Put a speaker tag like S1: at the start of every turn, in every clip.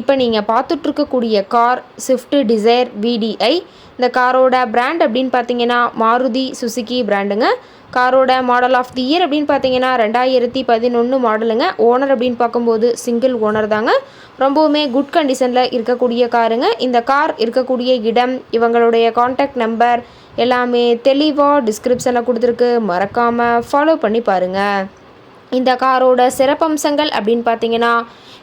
S1: இப்போ நீங்கள் பார்த்துட்ருக்கக்கூடிய கார் ஸ்விஃப்ட் டிசைர் விடிஐ இந்த காரோட பிராண்ட் அப்படின்னு பார்த்தீங்கன்னா மாருதி சுசுகி பிராண்டுங்க காரோட மாடல் ஆஃப் தி இயர் அப்படின்னு பார்த்தீங்கன்னா ரெண்டாயிரத்தி பதினொன்று மாடலுங்க ஓனர் அப்படின்னு பார்க்கும்போது சிங்கிள் ஓனர் தாங்க. ரொம்பவுமே குட் கண்டிஷனில் இருக்கக்கூடிய காருங்க இந்த கார் இருக்கக்கூடிய இடம் இவங்களுடைய காண்டாக்ட் நம்பர் எல்லாமே தெளிவாக டிஸ்கிரிப்ஷனில் கொடுத்துருக்கு. மறக்காமல் ஃபாலோ பண்ணி பாருங்கள் இந்த காரோட சிறப்பம்சங்கள் அப்படின்னு பார்த்தீங்கன்னா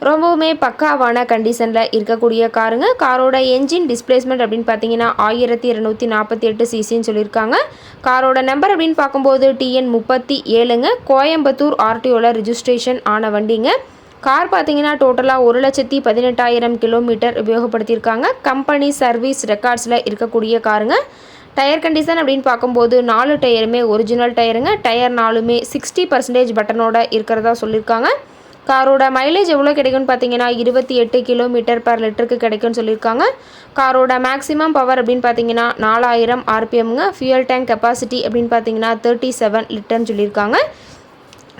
S1: ரொம்பவுமே பக்காவான கண்டிஷனில் இருக்கக்கூடிய காருங்க. காரோட என்ஜின் டிஸ்பிளேஸ்மெண்ட் அப்படின்னு பார்த்தீங்கன்னா ஆயிரத்தி இரநூத்தி நாற்பத்தி எட்டு சிசின்னு சொல்லியிருக்காங்க. காரோட நம்பர் அப்படின்னு பார்க்கும்போது டிஎன் முப்பத்தி ஏழுங்க. கோயம்புத்தூர் ஆர்டிஓவில் ரிஜிஸ்ட்ரேஷன் ஆன வண்டிங்க. கார் பார்த்தீங்கன்னா டோட்டலாக ஒரு லட்சத்தி பதினெட்டாயிரம் கிலோமீட்டர் உபயோகப்படுத்தியிருக்காங்க. கம்பெனி சர்வீஸ் ரெக்கார்ட்ஸில் இருக்கக்கூடிய காருங்க. டயர் கண்டிஷன் அப்படின்னு பார்க்கும்போது நாலு டயருமே ஒரிஜினல் டயருங்க டயர் நாலுமே சிக்ஸ்டி பர்சன்டேஜ் பட்டனோட இருக்கிறதா சொல்லியிருக்காங்க. காரோட மைலேஜ் எவ்வளோ கிடைக்கும்னு பார்த்தீங்கன்னா இருபத்தி எட்டு கிலோமீட்டர் பர் லிட்டருக்கு கிடைக்கும்னு சொல்லியிருக்காங்க. காரோட மேக்ஸிமம் பவர் அப்படின்னு பார்த்தீங்கன்னா நாலாயிரம் ஆர்பிஎம்ங்க ஃபியூயல் டேங்க் கெப்பாசிட்டி அப்படின்னு பார்த்தீங்கன்னா தேர்ட்டி செவன் லிட்டர்னு சொல்லியிருக்காங்க.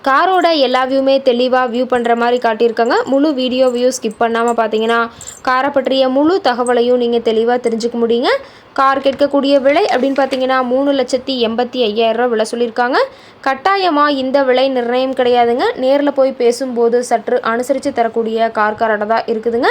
S1: காரோட எல்லா வியூமே தெளிவாக வியூ பண்ணுற மாதிரி காட்டியிருக்காங்க. முழு வீடியோ வியூ ஸ்கிப் பண்ணாமல் பார்த்தீங்கன்னா காரை பற்றிய முழு தகவலையும் நீங்கள் தெளிவாக தெரிஞ்சுக்க முடியுங்க. கார் கேட்கக்கூடிய விலை அப்படின்னு பார்த்தீங்கன்னா மூணு லட்சத்தி எண்பத்தி ஐயாயிரரூவா விலை சொல்லியிருக்காங்க. கட்டாயமாக இந்த விலை நிர்ணயம் கிடையாதுங்க. நேரில் போய் பேசும்போது சற்று அனுசரித்து தரக்கூடிய கார் காரோட தான் இருக்குதுங்க.